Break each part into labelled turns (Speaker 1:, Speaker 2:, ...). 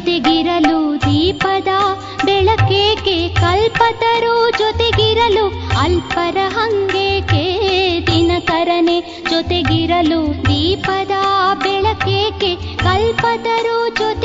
Speaker 1: ಜೊತೆಗಿರಲು ದೀಪದ ಬೆಳಕೇಕೆ ಕಲ್ಪತರು ಜೊತೆಗಿರಲು ಅಲ್ಪರ ಹಂಗೇಕೆ ದಿನಕರನೆ ಜೊತೆಗಿರಲು ದೀಪದ ಬೆಳಕೇಕೆ ಕಲ್ಪತರು ಜೊತೆಗಿರಲು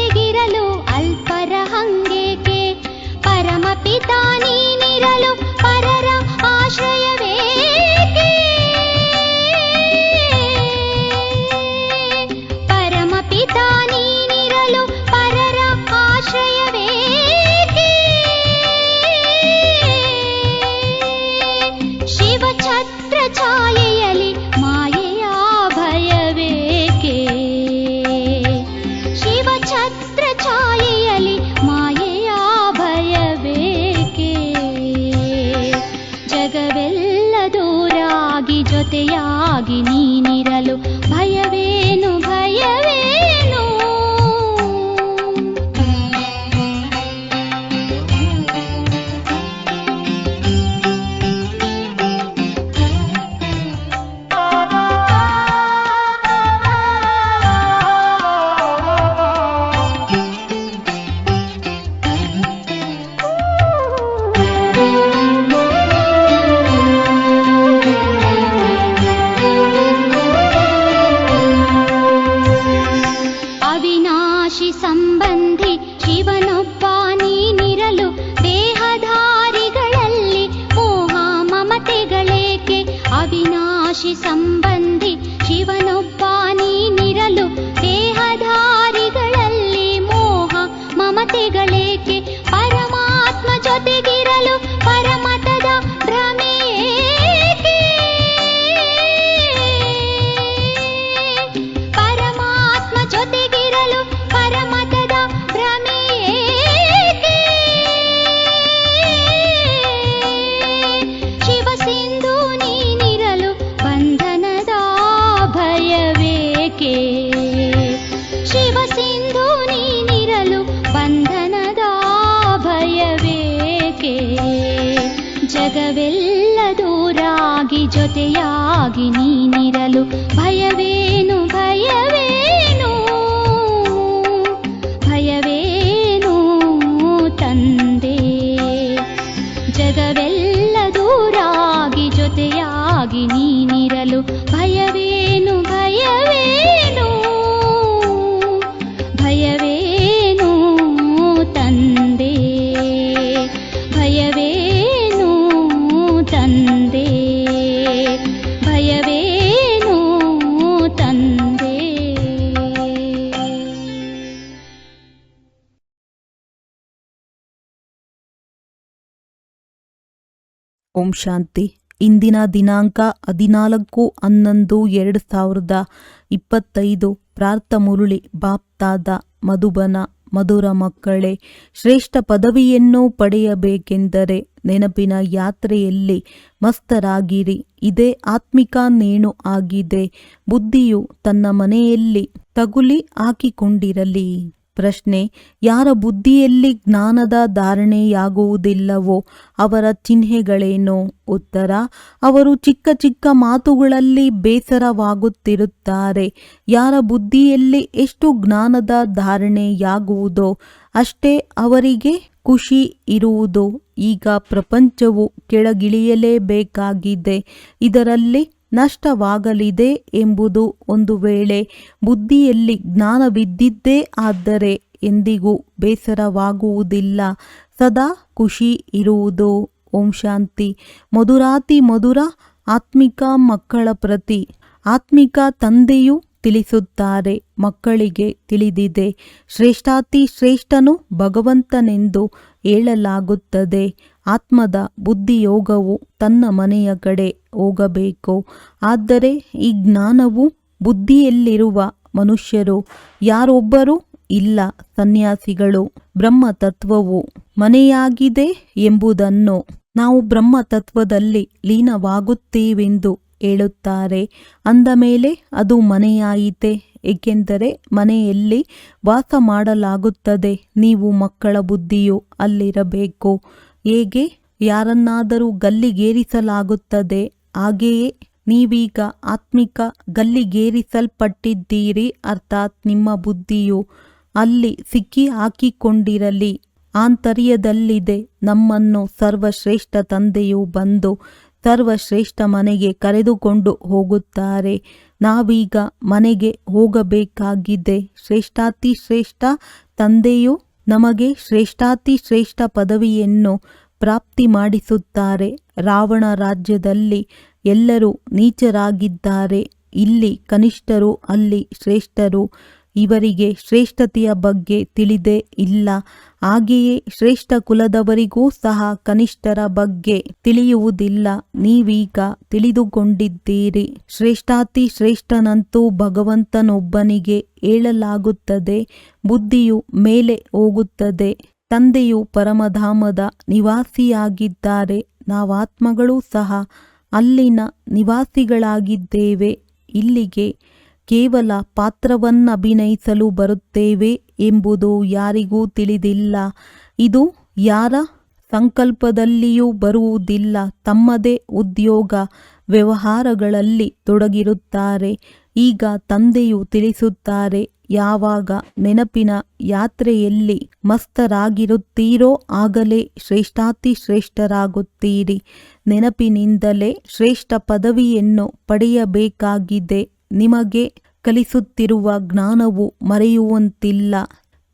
Speaker 1: ಅವಿನಾಶಿ ಸಂಬಂಧಿ ಶಿವನೊಬ್ಬ ನೀನಿರಲು ದೇಹಧಾರಿಗಳಲ್ಲಿ ಮೋಹ ಮಮತೆಗಳೇಕೆ ಪರಮಾತ್ಮ ಜೊತೆಗಿರಲು ನೀನಿರಲು ಭಯವೇನು
Speaker 2: ಓಂ ಶಾಂತಿ. ಇಂದಿನ ದಿನಾಂಕ ಹದಿನಾಲ್ಕು ಹನ್ನೊಂದು ಎರಡು ಸಾವಿರದ ಇಪ್ಪತ್ತೈದು. ಪ್ರಾರ್ಥ ಮುರುಳಿ ಬಾಪ್ತಾದ ಮಧುಬನ, ಮಧುರ ಮಕ್ಕಳೇ, ಶ್ರೇಷ್ಠ ಪದವಿಯನ್ನು ಪಡೆಯಬೇಕೆಂದರೆ ನೆನಪಿನ ಯಾತ್ರೆಯಲ್ಲಿ ಮಸ್ತರಾಗಿರಿ. ಇದೇ ಆತ್ಮಿಕ ನೇಣು ಆಗಿದೆ. ಬುದ್ಧಿಯು ತನ್ನ ಮನೆಯಲ್ಲಿ ತಗುಲಿ ಹಾಕಿಕೊಂಡಿರಲಿ. ಪ್ರಶ್ನೆ, ಯಾರ ಬುದ್ಧಿಯಲ್ಲಿ ಜ್ಞಾನದ ಧಾರಣೆಯಾಗುವುದಿಲ್ಲವೋ ಅವರ ಚಿಹ್ನೆಗಳೇನು? ಉತ್ತರ, ಅವರು ಚಿಕ್ಕ ಚಿಕ್ಕ ಮಾತುಗಳಲ್ಲಿ ಬೇಸರವಾಗುತ್ತಿರುತ್ತಾರೆ. ಯಾರ ಬುದ್ಧಿಯಲ್ಲಿ ಎಷ್ಟು ಜ್ಞಾನದ ಧಾರಣೆಯಾಗುವುದೋ, ಅಷ್ಟೇ ಅವರಿಗೆ ಖುಷಿ ಇರುವುದು. ಈಗ ಪ್ರಪಂಚವು ಕೆಳಗಿಳಿಯಲೇಬೇಕಾಗಿದೆ. ಇದರಲ್ಲಿ ನಷ್ಟವಾಗಲಿದೆ ಎಂಬುದು ಒಂದು ವೇಳೆ ಬುದ್ಧಿಯಲ್ಲಿ ಜ್ಞಾನವಿದ್ದಿದ್ದೇ ಆದರೆ ಎಂದಿಗೂ ಬೇಸರವಾಗುವುದಿಲ್ಲ. ಸದಾ ಖುಷಿ ಇರುವುದು. ಓಂ ಶಾಂತಿ. ಮಧುರಾತಿ ಮಧುರ ಆತ್ಮಿಕ ಮಕ್ಕಳ ಪ್ರತಿ. ಆತ್ಮಿಕ ತಂದೆಯು ತಿಳಿಸುತ್ತಾರೆ, ಮಕ್ಕಳಿಗೆ ತಿಳಿದಿದೆ. ಶ್ರೇಷ್ಠಾತಿ ಶ್ರೇಷ್ಠನು ಭಗವಂತನೆಂದು ಹೇಳಲಾಗುತ್ತದೆ. ಆತ್ಮದ ಬುದ್ಧಿಯೋಗವು ತನ್ನ ಮನೆಯ ಕಡೆ ಹೋಗಬೇಕು? ಆದರೆ ಈ ಜ್ಞಾನವು ಬುದ್ಧಿಯಲ್ಲಿರುವ ಮನುಷ್ಯರು ಯಾರೊಬ್ಬರೂ ಇಲ್ಲ ಸನ್ಯಾಸಿಗಳು. ಬ್ರಹ್ಮ ತತ್ವವು ಮನೆಯಾಗಿದೆ ಎಂಬುದನ್ನು ನಾವು ಬ್ರಹ್ಮ ತತ್ವದಲ್ಲಿ ಲೀನವಾಗುತ್ತೇವೆಂದು ಹೇಳುತ್ತಾರೆ. ಅಂದ ಮೇಲೆ ಅದು ಮನೆಯಾಯಿತೆ? ಏಕೆಂದರೆ ಮನೆಯಲ್ಲಿ ವಾಸ ಮಾಡಲಾಗುತ್ತದೆ. ನೀವು ಮಕ್ಕಳ ಬುದ್ಧಿಯು ಅಲ್ಲಿರಬೇಕು. ಹೇಗೆ ಯಾರನ್ನಾದರೂ ಗಲ್ಲಿಗೇರಿಸಲಾಗುತ್ತದೆ? ಹಾಗೆಯೇ ನೀವೀಗ ಆತ್ಮಿಕ ಗಲ್ಲಿಗೇರಿಸಲ್ಪಟ್ಟಿದ್ದೀರಿ ಅರ್ಥಾತ್ ನಿಮ್ಮ ಬುದ್ಧಿಯು ಅಲ್ಲಿ ಸಿಕ್ಕಿ ಹಾಕಿಕೊಂಡಿರಲಿ. ಆಂತರ್ಯದಲ್ಲಿದೆ. ನಮ್ಮನ್ನು ಸರ್ವಶ್ರೇಷ್ಠ ತಂದೆಯು ಬಂದು ಸರ್ವಶ್ರೇಷ್ಠ ಮನೆಗೆ ಕರೆದುಕೊಂಡು ಹೋಗುತ್ತಾರೆ. ನಾವೀಗ ಮನೆಗೆ ಹೋಗಬೇಕಾಗಿದೆ. ಶ್ರೇಷ್ಠಾತಿ ಶ್ರೇಷ್ಠ ತಂದೆಯು ನಮಗೆ ಶ್ರೇಷ್ಠಾತಿ ಶ್ರೇಷ್ಠ ಪದವಿಯನ್ನು ಪ್ರಾಪ್ತಿ ಮಾಡಿಸುತ್ತಾರೆ. ರಾವಣ ರಾಜ್ಯದಲ್ಲಿ ಎಲ್ಲರೂ ನೀಚರಾಗಿದ್ದಾರೆ. ಇಲ್ಲಿ ಕನಿಷ್ಠರು ಅಲ್ಲಿ ಶ್ರೇಷ್ಠರು ಇವರಿಗೆ ಶ್ರೇಷ್ಠತೆಯ ಬಗ್ಗೆ ತಿಳಿದೇ ಇಲ್ಲ. ಹಾಗೆಯೇ ಶ್ರೇಷ್ಠ ಕುಲದವರಿಗೂ ಸಹ ಕನಿಷ್ಠರ ಬಗ್ಗೆ ತಿಳಿಯುವುದಿಲ್ಲ. ನೀವೀಗ ತಿಳಿದುಕೊಂಡಿದ್ದೀರಿ. ಶ್ರೇಷ್ಠಾತಿ ಶ್ರೇಷ್ಠನಂತೂ ಭಗವಂತನೊಬ್ಬನಿಗೆ ಹೇಳಲಾಗುತ್ತದೆ. ಬುದ್ಧಿಯು ಮೇಲೆ ಹೋಗುತ್ತದೆ. ತಂದೆಯು ಪರಮಧಾಮದ ನಿವಾಸಿಯಾಗಿದ್ದಾರೆ. ನಾವಾತ್ಮಗಳೂ ಸಹ ಅಲ್ಲಿನ ನಿವಾಸಿಗಳಾಗಿದ್ದೇವೆ. ಇಲ್ಲಿಗೆ ಕೇವಲ ಪಾತ್ರವನ್ನಭಿನಯಿಸಲು ಬರುತ್ತೇವೆ ಎಂಬುದು ಯಾರಿಗೂ ತಿಳಿದಿಲ್ಲ. ಇದು ಯಾರ ಸಂಕಲ್ಪದಲ್ಲಿಯೂ ಬರುವುದಿಲ್ಲ. ತಮ್ಮದೇ ಉದ್ಯೋಗ ವ್ಯವಹಾರಗಳಲ್ಲಿ ತೊಡಗಿರುತ್ತಾರೆ. ಈಗ ತಂದೆಯು ತಿಳಿಸುತ್ತಾರೆ, ಯಾವಾಗ ನೆನಪಿನ ಯಾತ್ರೆಯಲ್ಲಿ ಮಸ್ತರಾಗಿರುತ್ತೀರೋ ಆಗಲೇ ಶ್ರೇಷ್ಠಾತಿ ಶ್ರೇಷ್ಠರಾಗುತ್ತೀರಿ ನೆನಪಿನಿಂದಲೇ ಶ್ರೇಷ್ಠ ಪದವಿಯನ್ನು ಪಡೆಯಬೇಕಾಗಿದೆ. ನಿಮಗೆ ಕಲಿಸುತ್ತಿರುವ ಜ್ಞಾನವು ಮರೆಯುವಂತಿಲ್ಲ.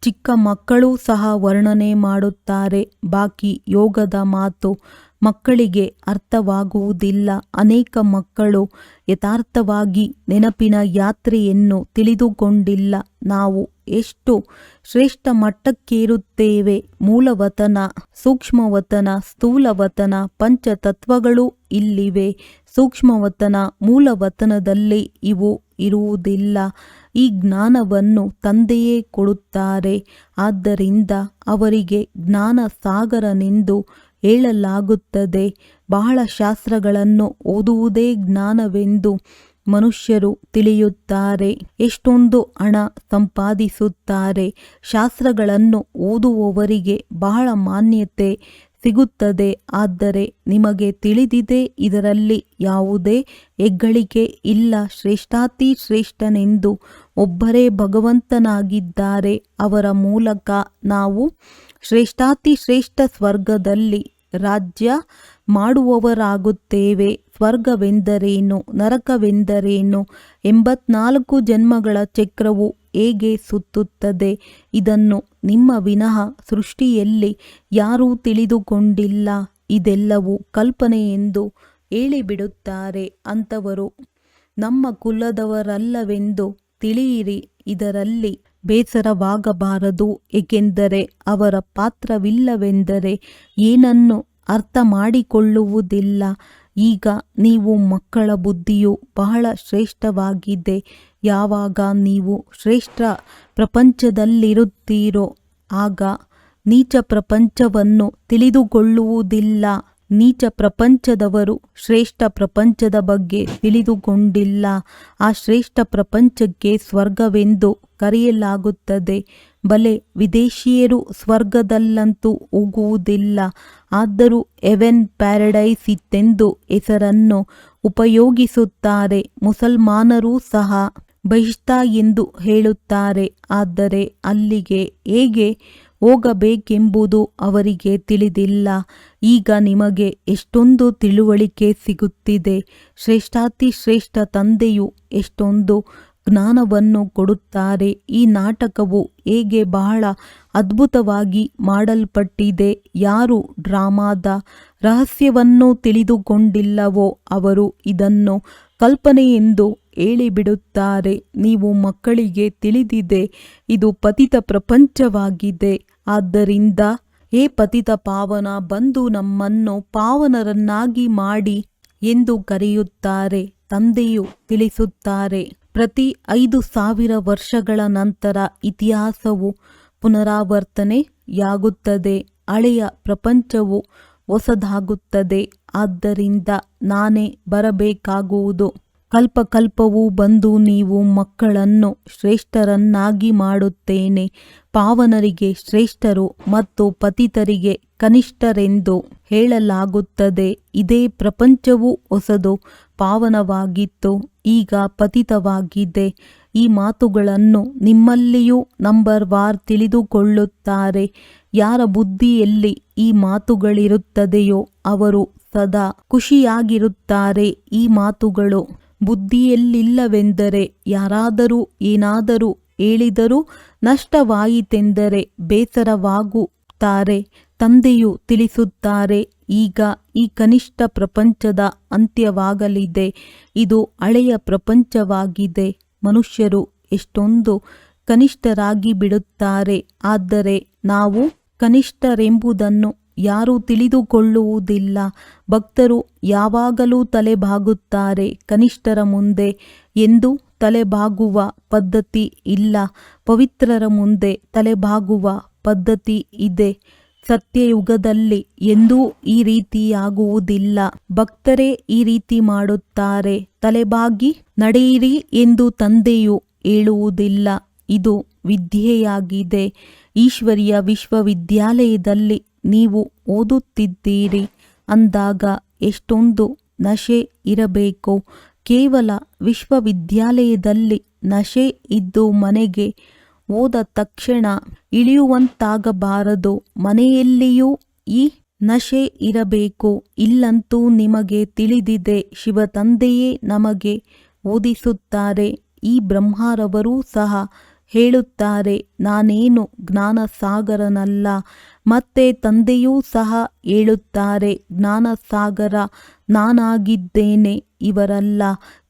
Speaker 2: ಚಿಕ್ಕ ಮಕ್ಕಳೂ ಸಹ ವರ್ಣನೆ ಮಾಡುತ್ತಾರೆ. ಬಾಕಿ ಯೋಗದ ಮಾತು ಮಕ್ಕಳಿಗೆ ಅರ್ಥವಾಗುವುದಿಲ್ಲ. ಅನೇಕ ಮಕ್ಕಳು ಯಥಾರ್ಥವಾಗಿ ನೆನಪಿನ ಯಾತ್ರೆಯನ್ನು ತಿಳಿದುಕೊಂಡಿಲ್ಲ. ನಾವು ಎಷ್ಟು ಶ್ರೇಷ್ಠ ಮಟ್ಟಕ್ಕೇರುತ್ತೇವೆ. ಮೂಲವತನ, ಸೂಕ್ಷ್ಮವತನ, ಸ್ಥೂಲವತನ, ಪಂಚತತ್ವಗಳು ಇಲ್ಲಿವೆ. ಸೂಕ್ಷ್ಮವತನ ಮೂಲವತನದಲ್ಲಿ ಇವು ಇರುವುದಿಲ್ಲ. ಈ ಜ್ಞಾನವನ್ನು ತಂದೆಯೇ ಕೊಡುತ್ತಾರೆ. ಆದ್ದರಿಂದ ಅವರಿಗೆ ಜ್ಞಾನ ಸಾಗರನೆಂದು ಹೇಳಲಾಗುತ್ತದೆ. ಬಹಳ ಶಾಸ್ತ್ರಗಳನ್ನು ಓದುವುದೇ ಜ್ಞಾನವೆಂದು ಮನುಷ್ಯರು ತಿಳಿಯುತ್ತಾರೆ. ಎಷ್ಟೊಂದು ಹಣ ಸಂಪಾದಿಸುತ್ತಾರೆ. ಶಾಸ್ತ್ರಗಳನ್ನು ಓದುವವರಿಗೆ ಬಹಳ ಮಾನ್ಯತೆ ಸಿಗುತ್ತದೆ. ಆದರೆ ನಿಮಗೆ ತಿಳಿದಿದೆ, ಇದರಲ್ಲಿ ಯಾವುದೇ ಹೆಗ್ಗಳಿಕೆ ಇಲ್ಲ. ಶ್ರೇಷ್ಠಾತಿ ಶ್ರೇಷ್ಠನೆಂದು ಒಬ್ಬರೇ ಭಗವಂತನಾಗಿದ್ದಾರೆ. ಅವರ ಮೂಲಕ ನಾವು ಶ್ರೇಷ್ಠಾತಿ ಶ್ರೇಷ್ಠ ಸ್ವರ್ಗದಲ್ಲಿ ರಾಜ್ಯ ಮಾಡುವವರಾಗುತ್ತೇವೆ. ಸ್ವರ್ಗವೆಂದರೇನು? ನರಕವೆಂದರೇನು? ಎಂಬತ್ನಾಲ್ಕು ಜನ್ಮಗಳ ಚಕ್ರವು ಹೇಗೆ ಸುತ್ತುತ್ತದೆ? ಇದನ್ನು ನಿಮ್ಮ ವಿನಃ ಸೃಷ್ಟಿಯಲ್ಲಿ ಯಾರೂ ತಿಳಿದುಕೊಂಡಿಲ್ಲ. ಇದೆಲ್ಲವೂ ಕಲ್ಪನೆ ಎಂದು ಹೇಳಿಬಿಡುತ್ತಾರೆ ಅಂಥವರು ನಮ್ಮ ಕುಲದವರಲ್ಲವೆಂದು ತಿಳಿಯಿರಿ, ಇದರಲ್ಲಿ ಬೇಸರವಾಗಬಾರದು. ಏಕೆಂದರೆ ಅವರ ಪಾತ್ರವಿಲ್ಲವೆಂದರೆ ಏನನ್ನು ಅರ್ಥ ಮಾಡಿಕೊಳ್ಳುವುದಿಲ್ಲ ಈಗ ನೀವು ಮಕ್ಕಳ ಬುದ್ಧಿಯು ಬಹಳ ಶ್ರೇಷ್ಠವಾಗಿದೆ. ಯಾವಾಗ ನೀವು ಶ್ರೇಷ್ಠ ಪ್ರಪಂಚದಲ್ಲಿರುತ್ತೀರೋ, ಆಗ ನೀಚ ಪ್ರಪಂಚವನ್ನು ತಿಳಿದುಕೊಳ್ಳುವುದಿಲ್ಲ. ನೀಚ ಪ್ರಪಂಚದವರು ಶ್ರೇಷ್ಠ ಪ್ರಪಂಚದ ಬಗ್ಗೆ ತಿಳಿದುಕೊಂಡಿಲ್ಲ. ಆ ಶ್ರೇಷ್ಠ ಪ್ರಪಂಚಕ್ಕೆ ಸ್ವರ್ಗವೆಂದು ಕರೆಯಲಾಗುತ್ತದೆ. ಬಲೆ ವಿದೇಶಿಯರು ಸ್ವರ್ಗದಲ್ಲಂತೂ ಹೋಗುವುದಿಲ್ಲ ಆದರೂ ಎವೆನ್ ಪ್ಯಾರಡೈಸ್ ಇತ್ತೆಂದು ಹೆಸರನ್ನು ಉಪಯೋಗಿಸುತ್ತಾರೆ. ಮುಸಲ್ಮಾನರೂ ಸಹ ಬಹಿಷ್ಠ ಎಂದು ಹೇಳುತ್ತಾರೆ. ಆದರೆ ಅಲ್ಲಿಗೆ ಹೇಗೆ ಹೋಗಬೇಕೆಂಬುದು ಅವರಿಗೆ ತಿಳಿದಿಲ್ಲ. ಈಗ ನಿಮಗೆ ಎಷ್ಟೊಂದು ತಿಳುವಳಿಕೆ ಸಿಗುತ್ತಿದೆ. ಶ್ರೇಷ್ಠಾತಿ ಶ್ರೇಷ್ಠ ತಂದೆಯು ಎಷ್ಟೊಂದು ಜ್ಞಾನವನ್ನು ಕೊಡುತ್ತಾರೆ. ಈ ನಾಟಕವು ಹೇಗೆ ಬಹಳ ಅದ್ಭುತವಾಗಿ ಮಾಡಲ್ಪಟ್ಟಿದೆ. ಯಾರು ಡ್ರಾಮಾದ ರಹಸ್ಯವನ್ನು ತಿಳಿದುಕೊಂಡಿಲ್ಲವೋ ಅವರು ಇದನ್ನು ಕಲ್ಪನೆಯೆಂದು ಹೇಳಿಬಿಡುತ್ತಾರೆ. ನೀವು ಮಕ್ಕಳಿಗೆ ತಿಳಿದಿದೆ, ಇದು ಪತಿತ ಪ್ರಪಂಚವಾಗಿದೆ. ಆದ್ದರಿಂದ, ಹೇ ಪತಿತ ಪಾವನ, ಬಂದು ನಮ್ಮನ್ನು ಪಾವನರನ್ನಾಗಿ ಮಾಡಿ ಎಂದು ಕರೆಯುತ್ತಾರೆ, ತಂದೆಯು ತಿಳಿಸುತ್ತಾರೆ. ಪ್ರತಿ ಐದು ಸಾವಿರ ವರ್ಷಗಳ ನಂತರ ಇತಿಹಾಸವು ಪುನರಾವರ್ತನೆಯಾಗುತ್ತದೆ, ಹಳೆಯ ಪ್ರಪಂಚವು ಹೊಸದಾಗುತ್ತದೆ. ಆದ್ದರಿಂದ ನಾನೇ ಬರಬೇಕಾಗುವುದು. ಕಲ್ಪಕಲ್ಪವೂ ಬಂದು ನೀವು ಮಕ್ಕಳನ್ನು ಶ್ರೇಷ್ಠರನ್ನಾಗಿ ಮಾಡುತ್ತೇನೆ. ಪಾವನರಿಗೆ ಶ್ರೇಷ್ಠರು ಮತ್ತು ಪತಿತರಿಗೆ ಕನಿಷ್ಠರೆಂದು ಹೇಳಲಾಗುತ್ತದೆ. ಇದೇ ಪ್ರಪಂಚವೂ ಹೊಸದು, ಪಾವನವಾಗಿತ್ತು, ಈಗ ಪತಿತವಾಗಿದೆ. ಈ ಮಾತುಗಳನ್ನು ನಿಮ್ಮಲ್ಲಿಯೂ ನಂಬರ್ ವಾರ್ ತಿಳಿದುಕೊಳ್ಳುತ್ತಾರೆ. ಯಾರ ಬುದ್ಧಿಯಲ್ಲಿ ಈ ಮಾತುಗಳಿರುತ್ತದೆಯೋ ಅವರು ಸದಾ ಖುಷಿಯಾಗಿರುತ್ತಾರೆ. ಈ ಮಾತುಗಳು ಬುದ್ಧಿಯಲ್ಲಿಲ್ಲವೆಂದರೆ ಯಾರಾದರೂ ಏನಾದರೂ ಹೇಳಿದರೂ ನಷ್ಟವಾಯಿತೆಂದರೆ ಬೇಸರವಾಗುತ್ತಾರೆ. ತಂದೆಯು ತಿಳಿಸುತ್ತಾರೆ, ಈಗ ಈ ಕನಿಷ್ಠ ಪ್ರಪಂಚದ ಅಂತ್ಯವಾಗಲಿದೆ, ಇದು ಹಳೆಯ ಪ್ರಪಂಚವಾಗಿದೆ. ಮನುಷ್ಯರು ಎಷ್ಟೊಂದು ಕನಿಷ್ಠರಾಗಿ ಬಿಡುತ್ತಾರೆ, ಆದರೆ ನಾವು ಕನಿಷ್ಠರೆಂಬುದನ್ನು ಯಾರೂ ತಿಳಿದುಕೊಳ್ಳುವುದಿಲ್ಲ. ಭಕ್ತರು ಯಾವಾಗಲೂ ತಲೆಬಾಗುತ್ತಾರೆ ಕನಿಷ್ಠರ ಮುಂದೆ ಎಂದು ತಲೆಬಾಗುವ ಪದ್ಧತಿ ಇಲ್ಲ. ಪವಿತ್ರರ ಮುಂದೆ ತಲೆಬಾಗುವ ಪದ್ಧತಿ ಇದೆ. ಸತ್ಯಯುಗದಲ್ಲಿ ಎಂದೂ ಈ ರೀತಿಯಾಗುವುದಿಲ್ಲ. ಭಕ್ತರೇ ಈ ರೀತಿ ಮಾಡುತ್ತಾರೆ. ತಲೆಬಾಗಿ ನಡೆಯಿರಿ ಎಂದು ತಂದೆಯು ಹೇಳುವುದಿಲ್ಲ. ಇದು ವಿದ್ಯೆಯಾಗಿದೆ. ಈಶ್ವರಿಯ ವಿಶ್ವವಿದ್ಯಾಲಯದಲ್ಲಿ ನೀವು ಓದುತ್ತಿದ್ದೀರಿ. ಅಂದಾಗ ಎಷ್ಟೊಂದು ನಶೆ ಇರಬೇಕು. ಕೇವಲ ವಿಶ್ವವಿದ್ಯಾಲಯದಲ್ಲಿ ನಶೆ ಇದ್ದು ಮನೆಗೆ ಓದ ತಕ್ಷಣ ಇಳಿಯುವಂತಾಗಬಾರದು. ಮನೆಯಲ್ಲಿಯೂ ಈ ನಶೆ ಇರಬೇಕು. ಇಲ್ಲಂತೂ ನಿಮಗೆ ತಿಳಿದಿದೆ ಶಿವ ತಂದೆಯೇ ನಮಗೆ ಓದಿಸುತ್ತಾರೆ. ಈ ಬ್ರಹ್ಮರವರೂ ಸಹ ಹೇಳುತ್ತಾರೆ ನಾನೇನು ಜ್ಞಾನಸಾಗರನಲ್ಲ. ಮತ್ತೆ ತಂದೆಯೂ ಸಹ ಹೇಳುತ್ತಾರೆ ಜ್ಞಾನಸಾಗರ ನಾನಾಗಿದ್ದೇನೆ ಇವರಲ್ಲ.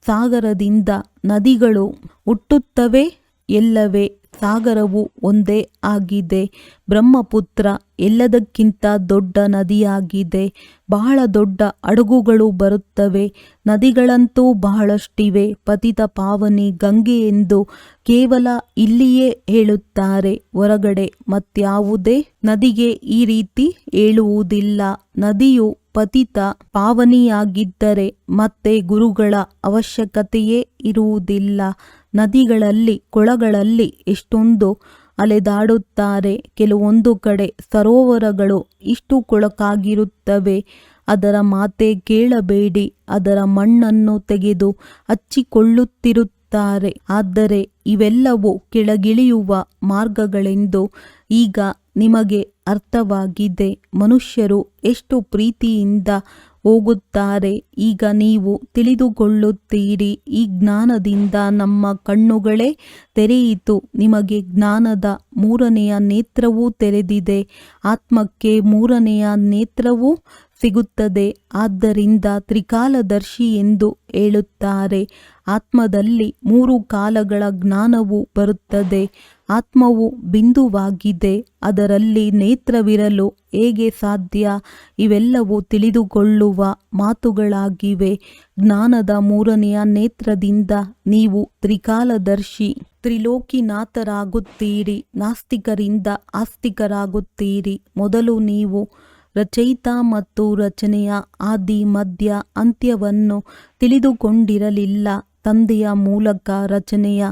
Speaker 2: ಸಾಗರದಿಂದ ನದಿಗಳು ಹುಟ್ಟುತ್ತವೆ ಎಲ್ಲವೇ. ಸಾಗರವು ಒಂದೇ ಆಗಿದೆ. ಬ್ರಹ್ಮಪುತ್ರ ಎಲ್ಲದಕ್ಕಿಂತ ದೊಡ್ಡ ನದಿಯಾಗಿದೆ. ಬಹಳ ದೊಡ್ಡ ಹಡಗುಗಳು ಬರುತ್ತವೆ. ನದಿಗಳಂತೂ ಬಹಳಷ್ಟಿವೆ. ಪತಿತ ಪಾವನಿ ಗಂಗೆ ಎಂದು ಕೇವಲ ಇಲ್ಲಿಯೇ ಹೇಳುತ್ತಾರೆ. ಹೊರಗಡೆ ಮತ್ಯಾವುದೇ ನದಿಗೆ ಈ ರೀತಿ ಹೇಳುವುದಿಲ್ಲ ನದಿಯು ಪತಿತ ಪಾವನಿಯಾಗಿದ್ದರೆ ಮತ್ತೆ ಗುರುಗಳ ಅವಶ್ಯಕತೆಯೇ ಇರುವುದಿಲ್ಲ. ನದಿಗಳಲ್ಲಿ, ಕೊಳಗಳಲ್ಲಿ ಎಷ್ಟೊಂದು ಅಲೆದಾಡುತ್ತಾರೆ. ಕೆಲವೊಂದು ಕಡೆ ಸರೋವರಗಳು ಇಷ್ಟು ಕೊಳಕಾಗಿರುತ್ತವೆ. ಅದರ ಮಾತೆ ಕೇಳಬೇಡಿ. ಅದರ ಮಣ್ಣನ್ನು ತೆಗೆದು ಹಚ್ಚಿಕೊಳ್ಳುತ್ತಿರುತ್ತಾರೆ. ಆದರೆ ಇವೆಲ್ಲವೂ ಕೆಳಗಿಳಿಯುವ ಮಾರ್ಗಗಳೆಂದು ಈಗ ನಿಮಗೆ ಅರ್ಥವಾಗಿದೆ. ಮನುಷ್ಯರು ಎಷ್ಟು ಪ್ರೀತಿಯಿಂದ ಹೋಗುತ್ತಾರೆ. ಈಗ ನೀವು ತಿಳಿದುಕೊಳ್ಳುತ್ತೀರಿ, ಈ ಜ್ಞಾನದಿಂದ ನಮ್ಮ ಕಣ್ಣುಗಳೇ ತೆರೆಯಿತು. ನಿಮಗೆ ಜ್ಞಾನದ ಮೂರನೆಯ ನೇತ್ರವೂ ತೆರೆದಿದೆ. ಆತ್ಮಕ್ಕೆ ಮೂರನೆಯ ನೇತ್ರವೂ ಸಿಗುತ್ತದೆ. ಆದ್ದರಿಂದ ತ್ರಿಕಾಲದರ್ಶಿ ಎಂದು ಹೇಳುತ್ತಾರೆ. ಆತ್ಮದಲ್ಲಿ ಮೂರು ಕಾಲಗಳ ಜ್ಞಾನವು ಬರುತ್ತದೆ. ಆತ್ಮವು ಬಿಂದುವಾಗಿದೆ. ಅದರಲ್ಲಿ ನೇತ್ರವಿರಲು ಹೇಗೆ ಸಾಧ್ಯ? ಇವೆಲ್ಲವೂ ತಿಳಿದುಕೊಳ್ಳುವ ಮಾತುಗಳಾಗಿವೆ. ಜ್ಞಾನದ ಮೂರನೆಯ ನೇತ್ರದಿಂದ ನೀವು ತ್ರಿಕಾಲದರ್ಶಿ, ತ್ರಿಲೋಕಿನಾಥರಾಗುತ್ತೀರಿ, ನಾಸ್ತಿಕರಿಂದ ಆಸ್ತಿಕರಾಗುತ್ತೀರಿ. ಮೊದಲು ನೀವು ರಚಯಿತ ಮತ್ತು ರಚನೆಯ ಆದಿ, ಮಧ್ಯ ಅಂತ್ಯವನ್ನು ತಿಳಿದುಕೊಂಡಿರಲಿಲ್ಲ. ತಂದೆಯ ಮೂಲಕ ರಚನೆಯ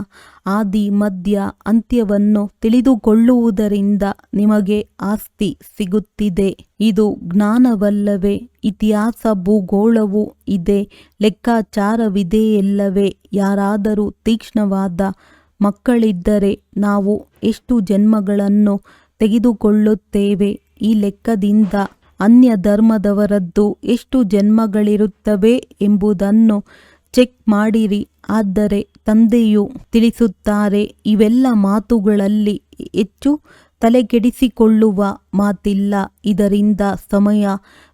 Speaker 2: ಆದಿ, ಮಧ್ಯ ಅಂತ್ಯವನ್ನು ತಿಳಿದುಕೊಳ್ಳುವುದರಿಂದ ನಿಮಗೆ ಆಸ್ತಿ ಸಿಗುತ್ತಿದೆ. ಇದು ಜ್ಞಾನವಲ್ಲವೇ? ಇತಿಹಾಸ, ಭೂಗೋಳವೂ ಇದೆ. ಲೆಕ್ಕಾಚಾರವಿದೆಯಲ್ಲವೇ ಯಾರಾದರೂ ತೀಕ್ಷ್ಣವಾದ ಮಕ್ಕಳಿದ್ದರೆ ನಾವು ಎಷ್ಟು ಜನ್ಮಗಳನ್ನು ತೆಗೆದುಕೊಳ್ಳುತ್ತೇವೆ? ಈ ಲೆಕ್ಕದಿಂದ ಅನ್ಯ ಧರ್ಮದವರದ್ದು ಎಷ್ಟು ಜನ್ಮಗಳಿರುತ್ತವೆ ಎಂಬುದನ್ನು ಚೆಕ್ ಮಾಡಿರಿ. ಆದರೆ ತಂದೆಯು ತಿಳಿಸುತ್ತಾರೆ, ಇವೆಲ್ಲ ಮಾತುಗಳಲ್ಲಿ ಹೆಚ್ಚು ತಲೆಗೆಡಿಸಿಕೊಳ್ಳುವ ಮಾತಿಲ್ಲ. ಇದರಿಂದ ಸಮಯ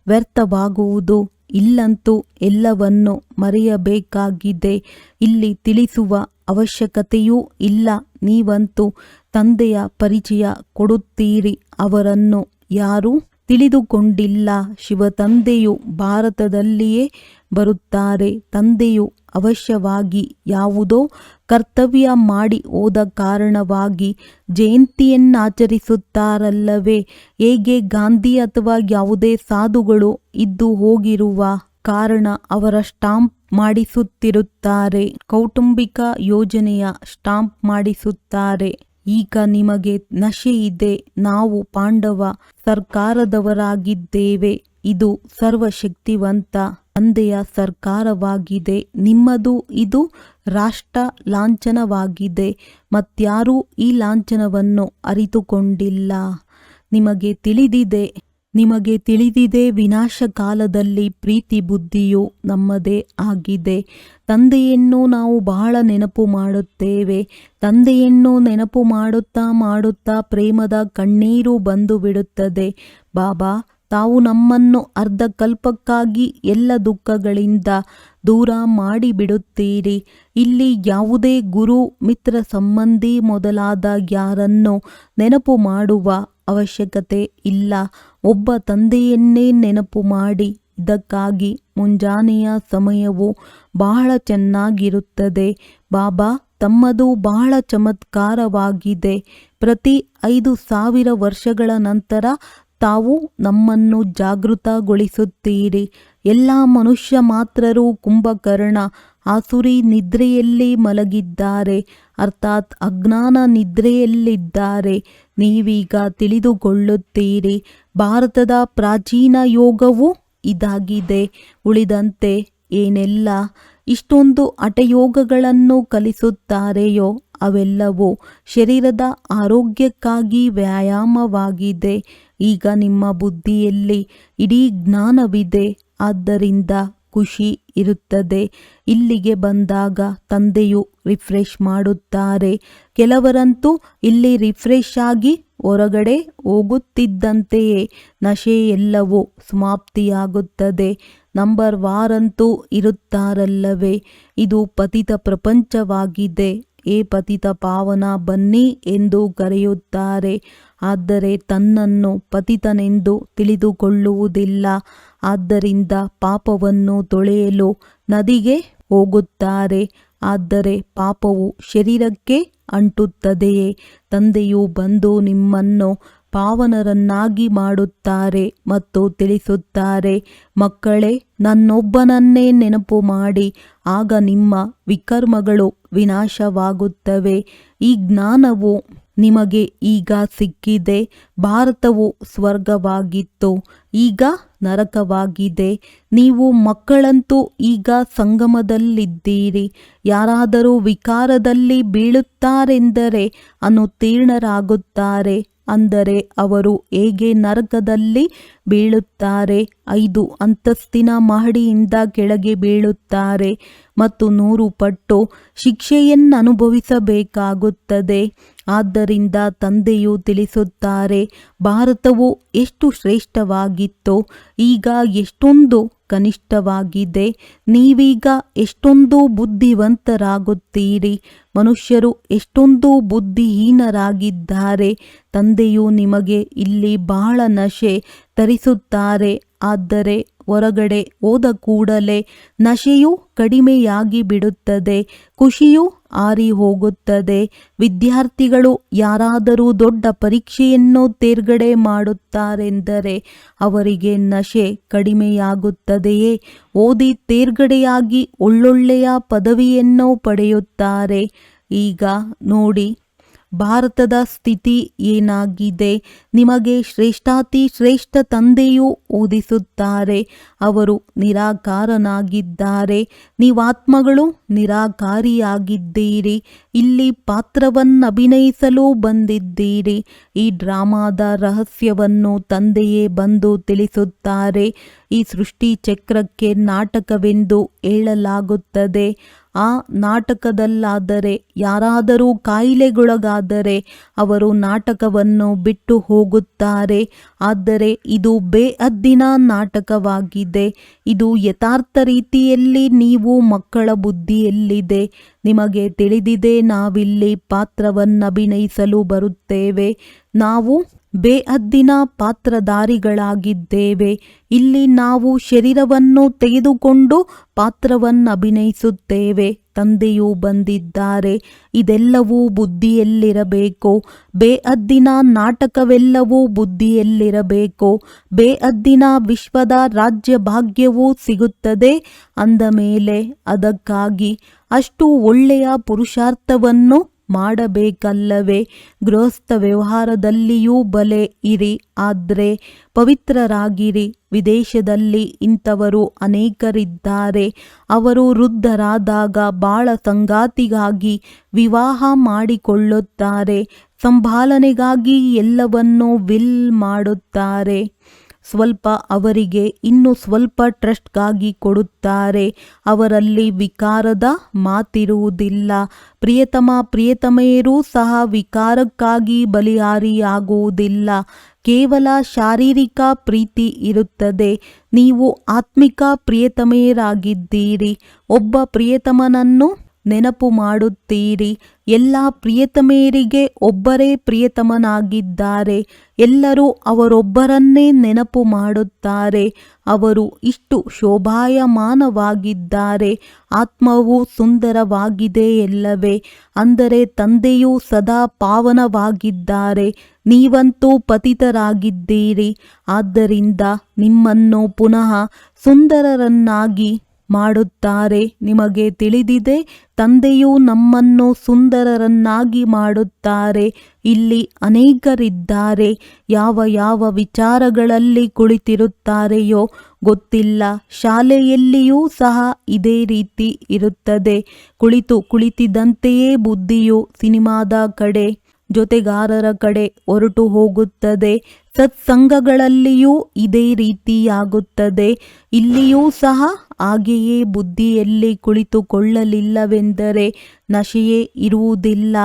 Speaker 2: ವ್ಯರ್ಥವಾಗುವುದು. ಇಲ್ಲಂತೂ ಎಲ್ಲವನ್ನು ಮರೆಯಬೇಕಾಗಿದೆ. ಇಲ್ಲಿ ತಿಳಿಸುವ ಅವಶ್ಯಕತೆಯೂ ಇಲ್ಲ. ನೀವಂತೂ ತಂದೆಯ ಪರಿಚಯ ಕೊಡುತ್ತೀರಿ, ಅವರನ್ನು ಯಾರೂ ತಿಳಿದುಕೊಂಡಿಲ್ಲ. ಶಿವ ತಂದೆಯು ಭಾರತದಲ್ಲಿಯೇ ಬರುತ್ತಾರೆ. ತಂದೆಯು ಅವಶ್ಯವಾಗಿ ಯಾವುದೋ ಕರ್ತವ್ಯ ಮಾಡಿ ಹೋದ ಕಾರಣವಾಗಿ ಜಯಂತಿಯನ್ನಾಚರಿಸುತ್ತಾರಲ್ಲವೇ? ಹೇಗೆ ಗಾಂಧಿ ಅಥವಾ ಯಾವುದೇ ಸಾಧುಗಳು ಇದ್ದು ಹೋಗಿರುವ ಕಾರಣ ಅವರ ಸ್ಟಾಂಪ್ ಮಾಡಿಸುತ್ತಿರುತ್ತಾರೆ? ಕೌಟುಂಬಿಕ ಯೋಜನೆಯ ಸ್ಟಾಂಪ್ ಮಾಡಿಸುತ್ತಾರೆ. ಈಗ ನಿಮಗೆ ನಶೆ ಇದೆ. ನಾವು ಪಾಂಡವ ಸರ್ಕಾರದವರಾಗಿದ್ದೇವೆ. ಇದು ಸರ್ವಶಕ್ತಿವಂತ ತಂದೆಯ ಸರ್ಕಾರವಾಗಿದೆ. ನಿಮ್ಮದು ಇದು ರಾಷ್ಟ್ರ ಲಾಂಛನವಾಗಿದೆ. ಮತ್ಯಾರೂ ಈ ಲಾಂಛನವನ್ನು ಅರಿತುಕೊಂಡಿಲ್ಲ. ನಿಮಗೆ ತಿಳಿದಿದೆ. ನಿಮಗೆ ತಿಳಿದಿದೆ ವಿನಾಶ ಕಾಲದಲ್ಲಿ ಪ್ರೀತಿ ಬುದ್ಧಿಯು ನಮ್ಮದೇ ಆಗಿದೆ. ತಂದೆಯನ್ನು ನಾವು ಬಹಳ ನೆನಪು ಮಾಡುತ್ತೇವೆ. ತಂದೆಯನ್ನು ನೆನಪು ಮಾಡುತ್ತಾ ಮಾಡುತ್ತಾ ಪ್ರೇಮದ ಕಣ್ಣೀರು ಬಂದು ಬಿಡುತ್ತದೆ. ಬಾಬಾ, ತಾವು ನಮ್ಮನ್ನು ಅರ್ಧ ಕಲ್ಪಕ್ಕಾಗಿ ಎಲ್ಲ ದುಃಖಗಳಿಂದ ದೂರ ಮಾಡಿಬಿಡುತ್ತೀರಿ ಇಲ್ಲಿ ಯಾವುದೇ ಗುರು, ಮಿತ್ರ ಸಂಬಂಧಿ ಮೊದಲಾದ ಯಾರನ್ನು ನೆನಪು ಮಾಡುವ ಅವಶ್ಯಕತೆ ಇಲ್ಲ. ಒಬ್ಬ ತಂದೆಯನ್ನೇ ನೆನಪು ಮಾಡಿ, ಇದಕ್ಕಾಗಿ ಮುಂಜಾನೆಯ ಸಮಯವು ಬಹಳ ಚೆನ್ನಾಗಿರುತ್ತದೆ. ಬಾಬಾ, ತಮ್ಮದು ಬಹಳ ಚಮತ್ಕಾರವಾಗಿದೆ. ಪ್ರತಿ ಐದು ಸಾವಿರ ವರ್ಷಗಳ ನಂತರ ತಾವು ನಮ್ಮನ್ನು ಜಾಗೃತಗೊಳಿಸುತ್ತೀರಿ. ಎಲ್ಲ ಮನುಷ್ಯ ಮಾತ್ರರು ಕುಂಭಕರ್ಣ, ಆಸುರಿ ನಿದ್ರೆಯಲ್ಲಿ ಮಲಗಿದ್ದಾರೆ. ಅರ್ಥಾತ್ ಅಜ್ಞಾನ ನಿದ್ರೆಯಲ್ಲಿದ್ದಾರೆ. ನೀವೀಗ ತಿಳಿದುಕೊಳ್ಳುತ್ತೀರಿ. ಭಾರತದ ಪ್ರಾಚೀನ ಯೋಗವು ಇದಾಗಿದೆ. ಉಳಿದಂತೆ ಏನೆಲ್ಲ ಇಷ್ಟೊಂದು ಹಠಯೋಗಗಳನ್ನು ಕಲಿಸುತ್ತಾರೆಯೋ ಅವೆಲ್ಲವೂ ಶರೀರದ ಆರೋಗ್ಯಕ್ಕಾಗಿ ವ್ಯಾಯಾಮವಾಗಿದೆ. ಈಗ ನಿಮ್ಮ ಬುದ್ಧಿಯಲ್ಲಿ ಇಡೀ ಜ್ಞಾನವಿದೆ. ಆದ್ದರಿಂದ ಖುಷಿ ಇರುತ್ತದೆ. ಇಲ್ಲಿಗೆ ಬಂದಾಗ ತಂದೆಯು ರಿಫ್ರೆಶ್ ಮಾಡುತ್ತಾರೆ. ಕೆಲವರಂತೂ ಇಲ್ಲಿ ರಿಫ್ರೆಶ್ ಆಗಿ ಹೊರಗಡೆ ಹೋಗುತ್ತಿದ್ದಂತೆಯೇ ನಶೆ ಎಲ್ಲವೂ ಸಮಾಪ್ತಿಯಾಗುತ್ತದೆ. ನಂಬರ್ ವಾರಂತೂ ಇರುತ್ತಾರಲ್ಲವೇ? ಇದು ಪತಿತ ಪ್ರಪಂಚವಾಗಿದೆ. ಏ ಪತಿತ ಪಾವನ, ಬನ್ನಿ ಎಂದು ಕರೆಯುತ್ತಾರೆ. ಆದರೆ ತನ್ನನ್ನು ಪತಿತನೆಂದು ತಿಳಿದುಕೊಳ್ಳುವುದಿಲ್ಲ. ಆದ್ದರಿಂದ ಪಾಪವನ್ನು ತೊಳೆಯಲು ನದಿಗೆ ಹೋಗುತ್ತಾರೆ. ಆದರೆ ಪಾಪವು ಶರೀರಕ್ಕೆ ಅಂಟುತ್ತದೆಯೇ? ತಂದೆಯು ಬಂದು ನಿಮ್ಮನ್ನು ಪಾವನರನ್ನಾಗಿ ಮಾಡುತ್ತಾರೆ ಮತ್ತು ತಿಳಿಸುತ್ತಾರೆ, ಮಕ್ಕಳೇ, ನನ್ನೊಬ್ಬನನ್ನೇ ನೆನಪು ಮಾಡಿ, ಆಗ ನಿಮ್ಮ ವಿಕರ್ಮಗಳು ವಿನಾಶವಾಗುತ್ತವೆ. ಈ ಜ್ಞಾನವು ನಿಮಗೆ ಈಗ ಸಿಕ್ಕಿದೆ, ಭಾರತವು ಸ್ವರ್ಗವಾಗಿತ್ತು. ಈಗ ನರಕವಾಗಿದೆ. ನೀವು ಮಕ್ಕಳಂತೂ ಈಗ ಸಂಗಮದಲ್ಲಿದ್ದೀರಿ. ಯಾರಾದರೂ ವಿಕಾರದಲ್ಲಿ ಬೀಳುತ್ತಾರೆಂದರೆ ಅನುತ್ತೀರ್ಣರಾಗುತ್ತಾರೆ. ಅಂದರೆ ಅವರು ಹೇಗೆ ನರಕದಲ್ಲಿ ಬೀಳುತ್ತಾರೆ? ಐದು, ಅಂತಸ್ತಿನ ಮಹಡಿಯಿಂದ ಕೆಳಗೆ ಬೀಳುತ್ತಾರೆ. ಮತ್ತು ನೂರು ಪಟ್ಟು ಶಿಕ್ಷೆಯನ್ನನುಭವಿಸಬೇಕಾಗುತ್ತದೆ. ಆದ್ದರಿಂದ ತಂದೆಯು ತಿಳಿಸುತ್ತಾರೆ, ಭಾರತವು ಎಷ್ಟು ಶ್ರೇಷ್ಠವಾಗಿತ್ತು, ಈಗ ಎಷ್ಟೊಂದು ಕನಿಷ್ಠವಾಗಿದೆ. ನೀವೀಗ ಎಷ್ಟೊಂದು ಬುದ್ಧಿವಂತರಾಗುತ್ತೀರಿ. ಮನುಷ್ಯರು ಎಷ್ಟೊಂದು ಬುದ್ಧಿಹೀನರಾಗಿದ್ದಾರೆ. ತಂದೆಯು ನಿಮಗೆ ಇಲ್ಲಿ ಬಹಳ ನಶೆ ತರಿಸುತ್ತಾರೆ. ಆದರೆ ಹೊರಗಡೆ ಹೋದ ಕೂಡಲೇ ನಶೆಯು ಕಡಿಮೆಯಾಗಿ ಬಿಡುತ್ತದೆ, ಖುಷಿಯು ಆರಿ ಹೋಗುತ್ತದೆ ವಿದ್ಯಾರ್ಥಿಗಳು ಯಾರಾದರೂ ದೊಡ್ಡ ಪರೀಕ್ಷೆಯನ್ನು ತೇರ್ಗಡೆ ಮಾಡುತ್ತಾರೆಂದರೆ ಅವರಿಗೆ ನಶೆ ಕಡಿಮೆಯಾಗುತ್ತದೆಯೇ? ಓದಿ ತೇರ್ಗಡೆಯಾಗಿ ಒಳ್ಳೊಳ್ಳೆಯ ಪದವಿಯನ್ನು ಪಡೆಯುತ್ತಾರೆ. ಈಗ ನೋಡಿ. ಭಾರತದ ಸ್ಥಿತಿ ಏನಾಗಿದೆ? ನಿಮಗೆ ಶ್ರೇಷ್ಠಾತಿ ಶ್ರೇಷ್ಠ ತಂದೆಯು ಓದಿಸುತ್ತಾರೆ ಅವರು ನಿರಾಕಾರನಾಗಿದ್ದಾರೆ. ನೀವಾತ್ಮಗಳು ನಿರಾಕಾರಿಯಾಗಿದ್ದೀರಿ, ಇಲ್ಲಿ ಪಾತ್ರವನ್ನಭಿನಯಿಸಲು ಬಂದಿದ್ದೀರಿ. ಈ ಡ್ರಾಮಾದ ರಹಸ್ಯವನ್ನು ತಂದೆಯೇ ಬಂದು ತಿಳಿಸುತ್ತಾರೆ. ಈ ಸೃಷ್ಟಿ ಚಕ್ರಕ್ಕೆ ನಾಟಕವೆಂದು ಹೇಳಲಾಗುತ್ತದೆ. ಆ ನಾಟಕದಲ್ಲಾದರೆ ಯಾರಾದರೂ ಕಾಯಿಲೆಗೊಳಗಾದರೆ ಅವರು ನಾಟಕವನ್ನು ಬಿಟ್ಟು ಹೋಗುತ್ತಾರೆ. ಆದರೆ ಇದು ಬೇಅದ್ದಿನ ನಾಟಕವಾಗಿದೆ. ಇದು ಯಥಾರ್ಥ ರೀತಿಯಲ್ಲಿ ನೀವು ಮಕ್ಕಳ ಬುದ್ಧಿಯಲ್ಲಿದೆ. ನಿಮಗೆ ತಿಳಿದಿದೆ, ನಾವಿಲ್ಲಿ ಪಾತ್ರವನ್ನಭಿನಯಿಸಲು ಬರುತ್ತೇವೆ. ನಾವು ಬೇಅದ್ದಿನ ಪಾತ್ರಧಾರಿಗಳಾಗಿದ್ದೇವೆ. ಇಲ್ಲಿ ನಾವು ಶರೀರವನ್ನು ತೆಗೆದುಕೊಂಡು ಪಾತ್ರವನ್ನಭಿನಯಿಸುತ್ತೇವೆ. ತಂದೆಯು ಬಂದಿದ್ದಾರೆ. ಇದೆಲ್ಲವೂ ಬುದ್ಧಿಯಲ್ಲಿರಬೇಕು. ಬೇಅದ್ದಿನ ನಾಟಕವೆಲ್ಲವೂ ಬುದ್ಧಿಯಲ್ಲಿರಬೇಕು. ಬೇಅದ್ದಿನ ವಿಶ್ವದ ರಾಜ್ಯ ಭಾಗ್ಯವೂ ಸಿಗುತ್ತದೆ. ಅಂದ ಮೇಲೆ, ಅದಕ್ಕಾಗಿ ಅಷ್ಟು ಒಳ್ಳೆಯ ಪುರುಷಾರ್ಥವನ್ನು ಮಾಡಬೇಕಲ್ಲವೇ? ಗೃಹಸ್ಥ ವ್ಯವಹಾರದಲ್ಲಿಯೂ ಬಲೆ ಇರಿ. ಆದರೆ ಪವಿತ್ರರಾಗಿರಿ. ವಿದೇಶದಲ್ಲಿ ಇಂಥವರು ಅನೇಕರಿದ್ದಾರೆ. ಅವರು ವೃದ್ಧರಾದಾಗ ಬಾಳ ಸಂಗಾತಿಗಾಗಿ ವಿವಾಹ ಮಾಡಿಕೊಳ್ಳುತ್ತಾರೆ. ಸಂಭಾಲನೆಗಾಗಿ ಎಲ್ಲವನ್ನೂ ವಿಲ್ ಮಾಡುತ್ತಾರೆ. ಸ್ವಲ್ಪ ಅವರಿಗೆ ಇನ್ನು ಸ್ವಲ್ಪ ಟ್ರಸ್ಟ್ಗಾಗಿ ಕೊಡುತ್ತಾರೆ. ಅವರಲ್ಲಿ ವಿಕಾರದ ಮಾತಿರುವುದಿಲ್ಲ. ಪ್ರಿಯತಮ, ಪ್ರಿಯತಮೆಯರೂ ಸಹ ವಿಕಾರಕ್ಕಾಗಿ ಬಲಿಹಾರಿಯಾಗುವುದಿಲ್ಲ ಕೇವಲ ಶಾರೀರಿಕ ಪ್ರೀತಿ ಇರುತ್ತದೆ. ನೀವು ಆತ್ಮಿಕ ಪ್ರಿಯತಮೆಯರಾಗಿದ್ದೀರಿ. ಒಬ್ಬ ಪ್ರಿಯತಮನನ್ನು ನೆನಪು ಮಾಡುತ್ತೀರಿ. ಎಲ್ಲ ಪ್ರಿಯತಮೆಯರಿಗೆ ಒಬ್ಬರೇ ಪ್ರಿಯತಮನಾಗಿದ್ದಾರೆ. ಎಲ್ಲರೂ ಅವರೊಬ್ಬರನ್ನೇ ನೆನಪು ಮಾಡುತ್ತಾರೆ. ಅವರು ಇಷ್ಟು ಶೋಭಾಯಮಾನವಾಗಿದ್ದಾರೆ. ಆತ್ಮವು ಸುಂದರವಾಗಿದೆ ಎಲ್ಲವೇ. ಅಂದರೆ ತಂದೆಯು ಸದಾ ಪಾವನವಾಗಿದ್ದಾರೆ. ನೀವಂತೂ ಪತಿತರಾಗಿದ್ದೀರಿ. ಆದ್ದರಿಂದ ನಿಮ್ಮನ್ನು ಪುನಃ ಸುಂದರರನ್ನಾಗಿ ಮಾಡುತ್ತಾರೆ ನಿಮಗೆ ತಿಳಿದಿದೆ, ತಂದೆಯು ನಮ್ಮನ್ನು ಸುಂದರರನ್ನಾಗಿ ಮಾಡುತ್ತಾರೆ. ಇಲ್ಲಿ ಅನೇಕರಿದ್ದಾರೆ, ಯಾವ ಯಾವ ವಿಚಾರಗಳಲ್ಲಿ ಕುಳಿತಿರುತ್ತಾರೆಯೋ ಗೊತ್ತಿಲ್ಲ. ಶಾಲೆಯಲ್ಲಿಯೂ ಸಹ ಇದೇ ರೀತಿ ಇರುತ್ತದೆ. ಕುಳಿತು ಕುಳಿತಿದ್ದಂತೆಯೇ ಬುದ್ಧಿಯು ಸಿನಿಮಾದ ಕಡೆ ಜೊತೆಗಾರರ ಕಡೆ ಹೊರಟು ಹೋಗುತ್ತದೆ. ಸತ್ಸಂಗಗಳಲ್ಲಿಯೂ ಇದೇ ರೀತಿಯಾಗುತ್ತದೆ. ಇಲ್ಲಿಯೂ ಸಹ ಹಾಗೆಯೇ ಬುದ್ಧಿಯಲ್ಲಿ ಕುಳಿತುಕೊಳ್ಳಲಿಲ್ಲವೆಂದರೆ ನಶೆಯೇ ಇರುವುದಿಲ್ಲ.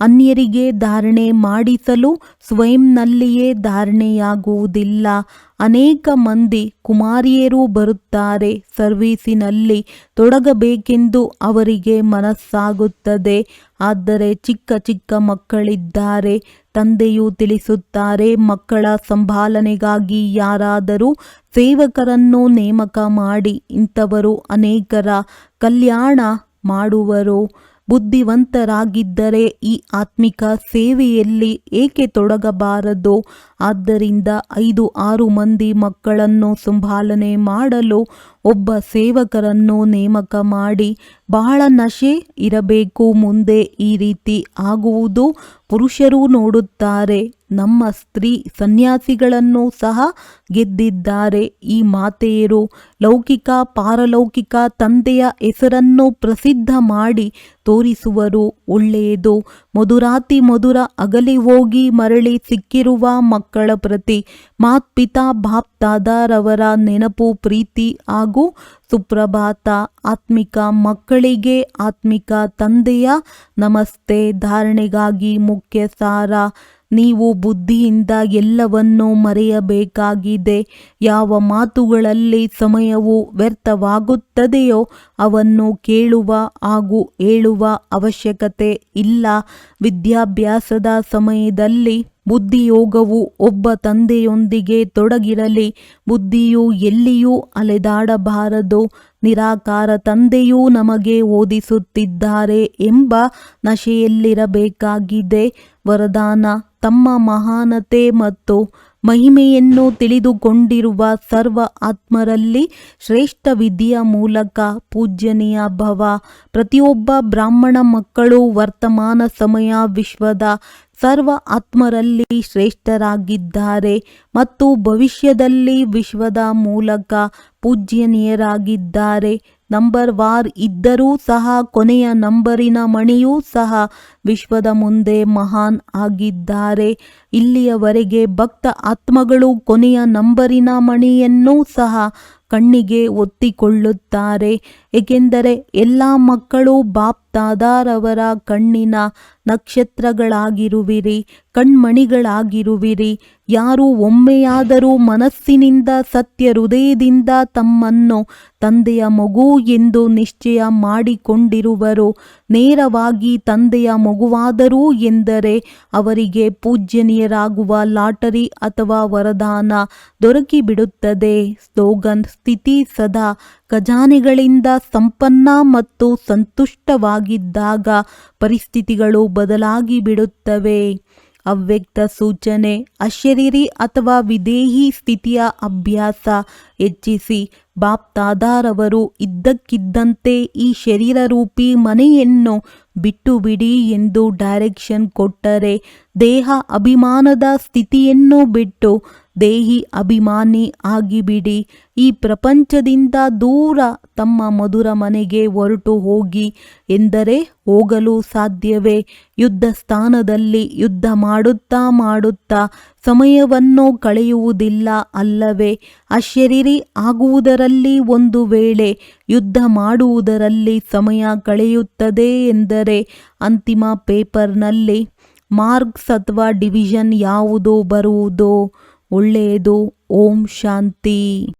Speaker 2: ಅನ್ಯರಿಗೆ ಧಾರಣೆ ಮಾಡಿಸಲು ಸ್ವಯಂನಲ್ಲಿಯೇ ಧಾರಣೆಯಾಗುವುದಿಲ್ಲ. ಅನೇಕ ಮಂದಿ ಕುಮಾರಿಯರು ಬರುತ್ತಾರೆ ಸರ್ವೀಸಿನಲ್ಲಿ ತೊಡಗಬೇಕೆಂದು ಅವರಿಗೆ ಮನಸ್ಸಾಗುತ್ತದೆ. ಆದರೆ ಚಿಕ್ಕ ಚಿಕ್ಕ ಮಕ್ಕಳಿದ್ದಾರೆ. ತಂದೆಯು ತಿಳಿಸುತ್ತಾರೆ, ಮಕ್ಕಳ ಸಂಭಾಲನೆಗಾಗಿ ಯಾರಾದರೂ ಸೇವಕರನ್ನು ನೇಮಕ ಮಾಡಿ, ಇಂಥವರು ಅನೇಕರ ಕಲ್ಯಾಣ ಮಾಡುವರು. ಬುದ್ಧಿವಂತರಾಗಿದ್ದರೆ ಈ ಆತ್ಮಿಕ ಸೇವೆಯಲ್ಲಿ ಏಕೆ ತೊಡಗಬಾರದು? ಆದ್ದರಿಂದ ಐದು ಆರು ಮಂದಿ ಮಕ್ಕಳನ್ನು ಸಂಭಾಲನೆ ಮಾಡಲು ಒಬ್ಬ ಸೇವಕರನ್ನು ನೇಮಕ ಮಾಡಿ ಬಹಳ ನಶೆ ಇರಬೇಕು, ಮುಂದೆ ಈ ರೀತಿ ಆಗುವುದು ಪುರುಷರು ನೋಡುತ್ತಾರೆ. ನಮ್ಮ ಸ್ತ್ರೀ ಸನ್ಯಾಸಿಗಳನ್ನು ಸಹ ಗೆದ್ದಿದ್ದಾರೆ. ಈ ಮಾತೆಯರು ಲೌಕಿಕ, ಪಾರಲೌಕಿಕ ತಂದೆಯ ಹೆಸರನ್ನು ಪ್ರಸಿದ್ಧ ಮಾಡಿ ತೋರಿಸುವರು. ಒಳ್ಳೆಯದು ಮಧುರಾತಿ ಮಧುರ ಅಗಲಿ ಹೋಗಿ ಮರಳಿ ಸಿಕ್ಕಿರುವ ಮಕ್ಕಳ ಪ್ರತಿ ಮಾತ್ಪಿತಾ ಬಾಪ್ತಾದಾರವರ ನೆನಪು, ಪ್ರೀತಿ ಹಾಗೂ ಸುಪ್ರಭಾತ ಆತ್ಮಿಕ ಮಕ್ಕಳಿಗೆ ಆತ್ಮಿಕ ತಂದೆಯ ನಮಸ್ತೆ ಧಾರಣೆಗಾಗಿ ಮುಖ್ಯ ಸಾರ ನೀವು ಬುದ್ಧಿಯಿಂದ ಎಲ್ಲವನ್ನೂ ಮರೆಯಬೇಕಾಗಿದೆ. ಯಾವ ಮಾತುಗಳಲ್ಲಿ ಸಮಯವು ವ್ಯರ್ಥವಾಗುತ್ತದೆಯೋ ಅವನ್ನು ಕೇಳುವ ಹಾಗೂ ಹೇಳುವ ಅವಶ್ಯಕತೆ ಇಲ್ಲ. ವಿದ್ಯಾಭ್ಯಾಸದ ಸಮಯದಲ್ಲಿ ಬುದ್ಧಿಯೋಗವು ಒಬ್ಬ ತಂದೆಯೊಂದಿಗೆ ತೊಡಗಿರಲಿ. ಬುದ್ಧಿಯು ಎಲ್ಲಿಯೂ ಅಲೆದಾಡಬಾರದು. ನಿರಾಕಾರ ತಂದೆಯೂ ನಮಗೆ ಓದಿಸುತ್ತಿದ್ದಾರೆ ಎಂಬ ನಶೆಯಲ್ಲಿರಬೇಕಾಗಿದೆ. ವರದಾನ ತಮ್ಮ ಮಹಾನತೆ ಮತ್ತು ಮಹಿಮೆಯನ್ನು ತಿಳಿದುಕೊಂಡಿರುವ ಸರ್ವ ಆತ್ಮರಲ್ಲಿ ಶ್ರೇಷ್ಠ ವಿಧಿಯ ಮೂಲಕ ಪೂಜ್ಯನೀಯ ಭವ. ಪ್ರತಿಯೊಬ್ಬ ಬ್ರಾಹ್ಮಣ ಮಕ್ಕಳು ವರ್ತಮಾನ ಸಮಯ ವಿಶ್ವದ ಸರ್ವ ಆತ್ಮರಲ್ಲಿ ಶ್ರೇಷ್ಠರಾಗಿದ್ದಾರೆ ಮತ್ತು ಭವಿಷ್ಯದಲ್ಲಿ ವಿಶ್ವದ ಮೂಲಕ ಪೂಜ್ಯನೀಯರಾಗಿದ್ದಾರೆ. ನಂಬರ್ ವಾರ್ ಇದ್ದರೂ ಸಹ ಕೊನೆಯ ನಂಬರಿನ ಮಣಿಯೂ ಸಹ ವಿಶ್ವದ ಮುಂದೆ ಮಹಾನ್ ಆಗಿದ್ದಾರೆ. ಇಲ್ಲಿಯವರೆಗೆ ಭಕ್ತ ಆತ್ಮಗಳು ಕೊನೆಯ ನಂಬರಿನ ಮಣಿಯನ್ನೂ ಸಹ ಕಣ್ಣಿಗೆ ಒತ್ತಿಕೊಳ್ಳುತ್ತಾರೆ. ಏಕೆಂದರೆ ಎಲ್ಲ ಮಕ್ಕಳು ಬಾಪ್ ದಾದಾರವರ ಕಣ್ಣಿನ ನಕ್ಷತ್ರಗಳಾಗಿರುವಿರಿ ಕಣ್ಮಣಿಗಳಾಗಿರುವಿರಿ ಯಾರು ಒಮ್ಮೆಯಾದರೂ ಮನಸ್ಸಿನಿಂದ ಸತ್ಯ ಹೃದಯದಿಂದ ತಮ್ಮನ್ನು ತಂದೆಯ ಮಗು ಎಂದು ನಿಶ್ಚಯ ಮಾಡಿಕೊಂಡಿರುವರು. ನೇರವಾಗಿ ತಂದೆಯ ಮಗುವಾದರು ಎಂದರೆ ಅವರಿಗೆ ಪೂಜ್ಯನೀಯರಾಗುವ ಲಾಟರಿ ಅಥವಾ ವರದಾನ ದೊರಕಿಬಿಡುತ್ತದೆ. ಸ್ಲೋಗನ್, ಸ್ಥಿತಿ ಸದಾ ಖಜಾನೆಗಳಿಂದ ಸಂಪನ್ನ ಮತ್ತು ಸಂತುಷ್ಟವಾಗಿದ್ದಾಗ ಪರಿಸ್ಥಿತಿಗಳು ಬದಲಾಗಿ ಬಿಡುತ್ತವೆ ಅವ್ಯಕ್ತ ಸೂಚನೆ, ಅಶರೀರಿ ಅಥವಾ ವಿದೇಹಿ ಸ್ಥಿತಿಯ ಅಭ್ಯಾಸ ಹೆಚ್ಚಿಸಿ ಬಾಪ್ತಾದಾರವರು ಇದ್ದಕ್ಕಿದ್ದಂತೆ ಈ ಶರೀರರೂಪಿ ಮನೆಯನ್ನು ಬಿಟ್ಟು ಬಿಡಿ ಎಂದು ಡೈರೆಕ್ಷನ್ ಕೊಟ್ಟರೆ ದೇಹ ಅಭಿಮಾನದ ಸ್ಥಿತಿಯನ್ನು ಬಿಟ್ಟು ದೇಹಿ ಅಭಿಮಾನಿ ಆಗಿಬಿಡಿ. ಈ ಪ್ರಪಂಚದಿಂದ ದೂರ ತಮ್ಮ ಮಧುರ ಮನೆಗೆ ಹೊರಟು ಹೋಗಿ ಎಂದರೆ ಹೋಗಲು ಸಾಧ್ಯವೇ? ಯುದ್ಧ ಸ್ಥಾನದಲ್ಲಿ ಯುದ್ಧ ಮಾಡುತ್ತಾ ಮಾಡುತ್ತಾ ಸಮಯವನ್ನು ಕಳೆಯುವುದಿಲ್ಲ ಅಲ್ಲವೇ? ಅಶರೀರಿ ಆಗುವುದರಲ್ಲಿ ಒಂದು ವೇಳೆ ಯುದ್ಧ ಮಾಡುವುದರಲ್ಲಿ ಸಮಯ ಕಳೆಯುತ್ತದೆ ಎಂದರೆ ಅಂತಿಮ ಪೇಪರ್ನಲ್ಲಿ ಮಾರ್ಕ್ಸ್ ಅಥವಾ ಡಿವಿಷನ್ ಯಾವುದು ಬರುವುದೋ ಒಳ್ಳೆಯದು. ಓಂ ಶಾಂತಿ.